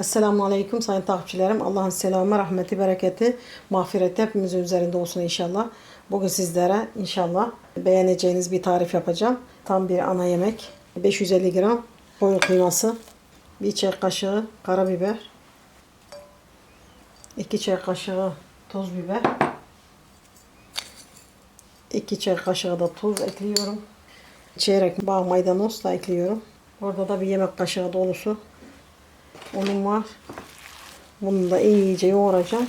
Esselamu Aleyküm sayın takipçilerim. Allah'ın selamı, rahmeti, bereketi, mağfireti hepimizin üzerinde olsun inşallah. Bugün sizlere inşallah beğeneceğiniz bir tarif yapacağım. Tam bir ana yemek. 550 gram koyun kıyması, bir çay kaşığı karabiber, 2 çay kaşığı toz biber, 2 çay kaşığı da tuz ekliyorum. Çeyrek bağ maydanoz da ekliyorum. Orada da bir yemek kaşığı dolusu unum var. Bunu da iyice yoğuracağım.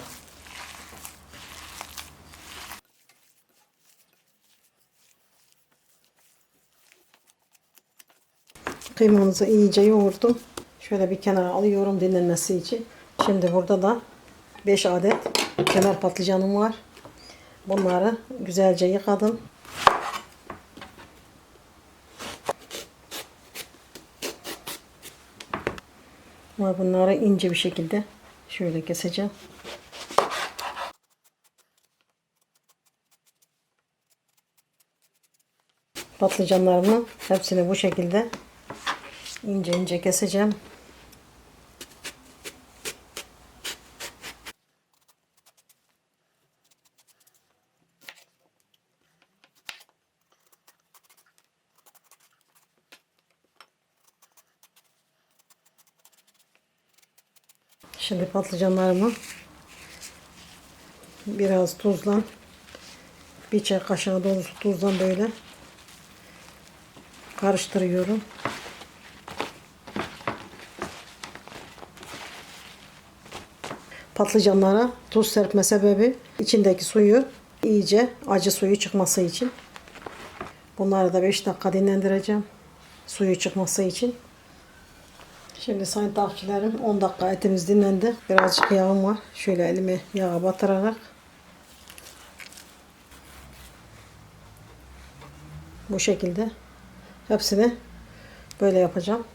Kıymamızı iyice yoğurdum. Şöyle bir kenara alıyorum dinlenmesi için. Şimdi burada da 5 adet kemer patlıcanım var. Bunları güzelce yıkadım. Ama bunları ince bir şekilde şöyle keseceğim. Patlıcanlarımı hepsini bu şekilde ince ince keseceğim. Şimdi patlıcanlarımı biraz tuzla bir çay kaşığı dolusu tuzla böyle karıştırıyorum. Patlıcanlara tuz serpme sebebi içindeki suyu iyice acı suyu çıkması için. Bunları da 5 dakika dinlendireceğim. Suyu çıkması için. Şimdi sayın takipçilerim 10 dakika etimiz dinlendi. Birazcık yağım var. Şöyle elimi yağa batırarak bu şekilde hepsini böyle yapacağım.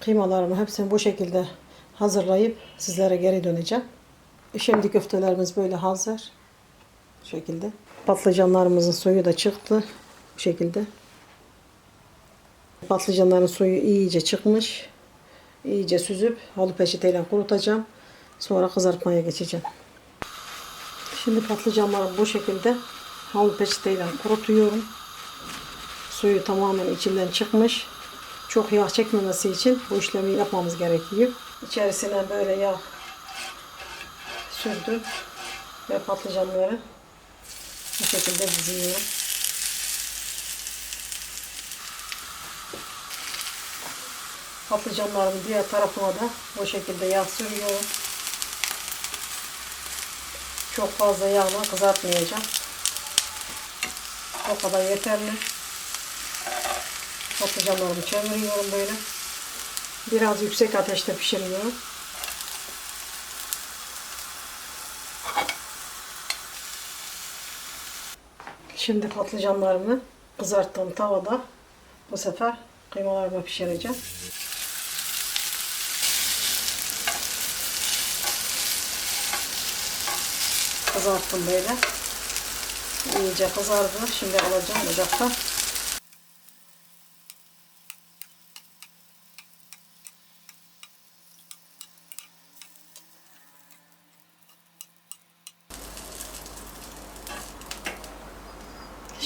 Kıymalarımı hepsini bu şekilde hazırlayıp sizlere geri döneceğim. Şimdi köftelerimiz böyle hazır. Bu şekilde. Patlıcanlarımızın suyu da çıktı. Bu şekilde. Patlıcanların suyu iyice çıkmış. İyice süzüp halı peçeteyle kurutacağım. Sonra kızartmaya geçeceğim. Şimdi patlıcanları bu şekilde halı peçeteyle kurutuyorum. Suyu tamamen içinden çıkmış. Çok yağ çekmemesi için bu işlemi yapmamız gerekiyor. İçerisine böyle yağ sürdüm ve patlıcanları bu şekilde diziyorum. Patlıcanlarımın diğer tarafına da bu şekilde yağ sürüyorum. Çok fazla yağla kızartmayacağım. O kadar yeterli. Patlıcanlarımı çeviriyorum böyle. Biraz yüksek ateşte pişiriyorum. Şimdi patlıcanlarımı kızarttığım tavada bu sefer kıymalarımı pişireceğim. Kızarttım böyle. İyice kızardı. Şimdi alacağım ocakta.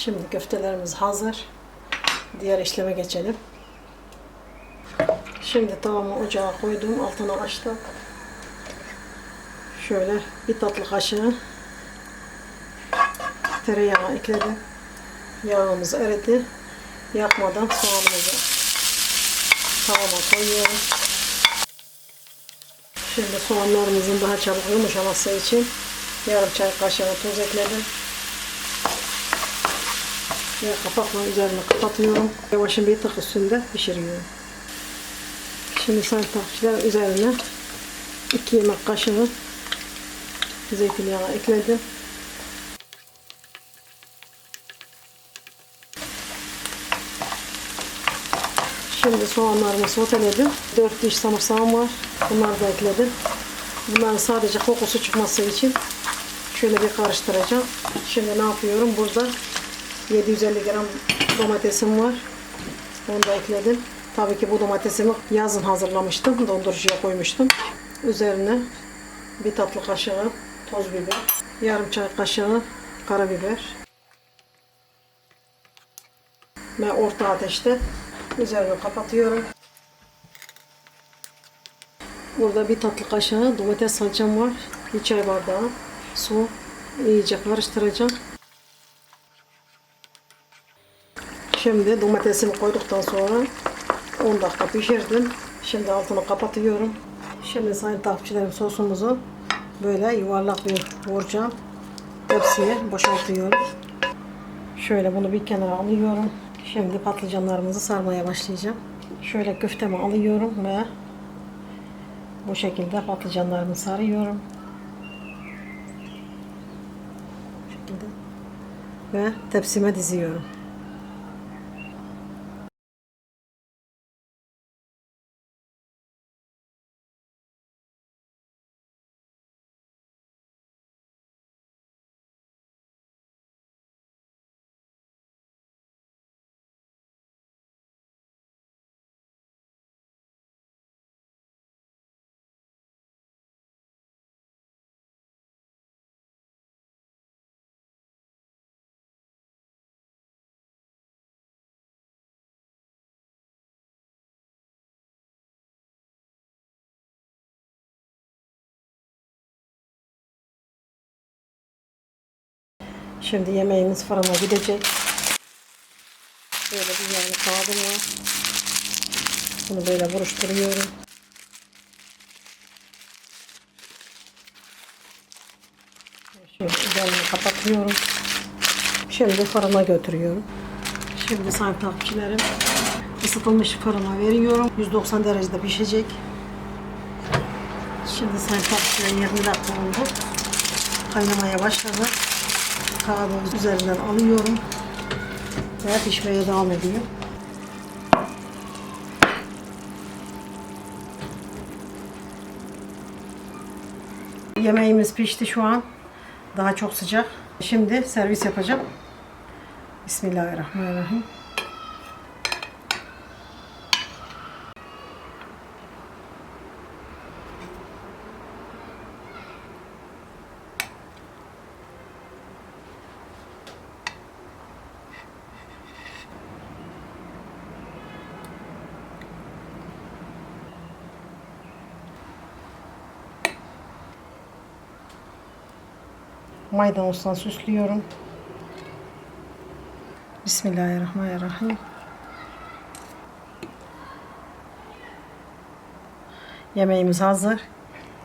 Şimdi köftelerimiz hazır. Diğer işleme geçelim. Şimdi tavamı ocağa koydum. Altına açtım. Şöyle bir tatlı kaşığı tereyağı ekledim. Yağımız eridi. Yakmadan soğanımızı tavama koyuyorum. Şimdi soğanlarımızın daha çabuk yumuşaması için yarım çay kaşığı tuz ekledim. Ve kapakla üzerine kapatıyorum. Yavaşın bir tık üstünde pişiriyorum. Şimdi sen takipçiler üzerine 2 yemek kaşığı zeytinyağı ekledim. Şimdi soğanlarımı soteledim. 4 diş sarımsağım var. Bunları da ekledim. Bunların sadece kokusu çıkması için şöyle bir karıştıracağım. Şimdi ne yapıyorum? Burada 750 gram domatesim var. Onu da ekledim. Tabii ki bu domatesimi yazın hazırlamıştım. Dondurucuya koymuştum. Üzerine bir tatlı kaşığı toz biber, yarım çay kaşığı karabiber ve orta ateşte üzerini kapatıyorum. Burada bir tatlı kaşığı domates salçam var. Bir çay bardağı su. iyice karıştıracağım. Şimdi domatesimi koyduktan sonra 10 dakika pişirdim. Şimdi altını kapatıyorum. Şimdi sayın takipçilerim sosumuzu böyle yuvarlak bir vuracağım. Tepsiye boşaltıyorum. Şöyle bunu bir kenara alıyorum. Şimdi patlıcanlarımızı sarmaya başlayacağım. Şöyle köftemi alıyorum ve bu şekilde patlıcanlarımı sarıyorum. Bu şekilde. Ve tepsime diziyorum. Şimdi yemeğimiz fırına gidecek. Böyle bir yağlı kağıdım var. Bunu böyle buruşturuyorum. Şöyle kapatıyorum. Şimdi fırına götürüyorum. Şimdi sayın takipçilerim ısıtılmış fırına veriyorum. 190 derecede pişecek. Şimdi sayın takipçilerim 20 dakika oldu. Kaynamaya başladı kağıdın üzerinden alıyorum ve pişmeye devam ediyor. Yemeğimiz pişti şu an. Daha çok sıcak. Şimdi servis yapacağım. Bismillahirrahmanirrahim. Maydanozdan süslüyorum. Bismillahirrahmanirrahim. Yemeğimiz hazır.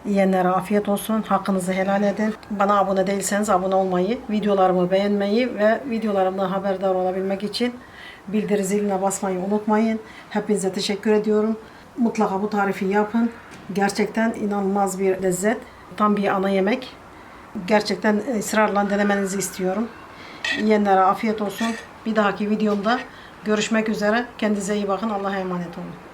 Yiyenlere afiyet olsun. Hakkınızı helal edin. Bana abone değilseniz abone olmayı, videolarımı beğenmeyi ve videolarımdan haberdar olabilmek için bildiri ziline basmayı unutmayın. Hepinize teşekkür ediyorum. Mutlaka bu tarifi yapın. Gerçekten inanılmaz bir lezzet. Tam bir ana yemek. Gerçekten ısrarla denemenizi istiyorum. Yiyenlere afiyet olsun. Bir dahaki videomda görüşmek üzere. Kendinize iyi bakın. Allah'a emanet olun.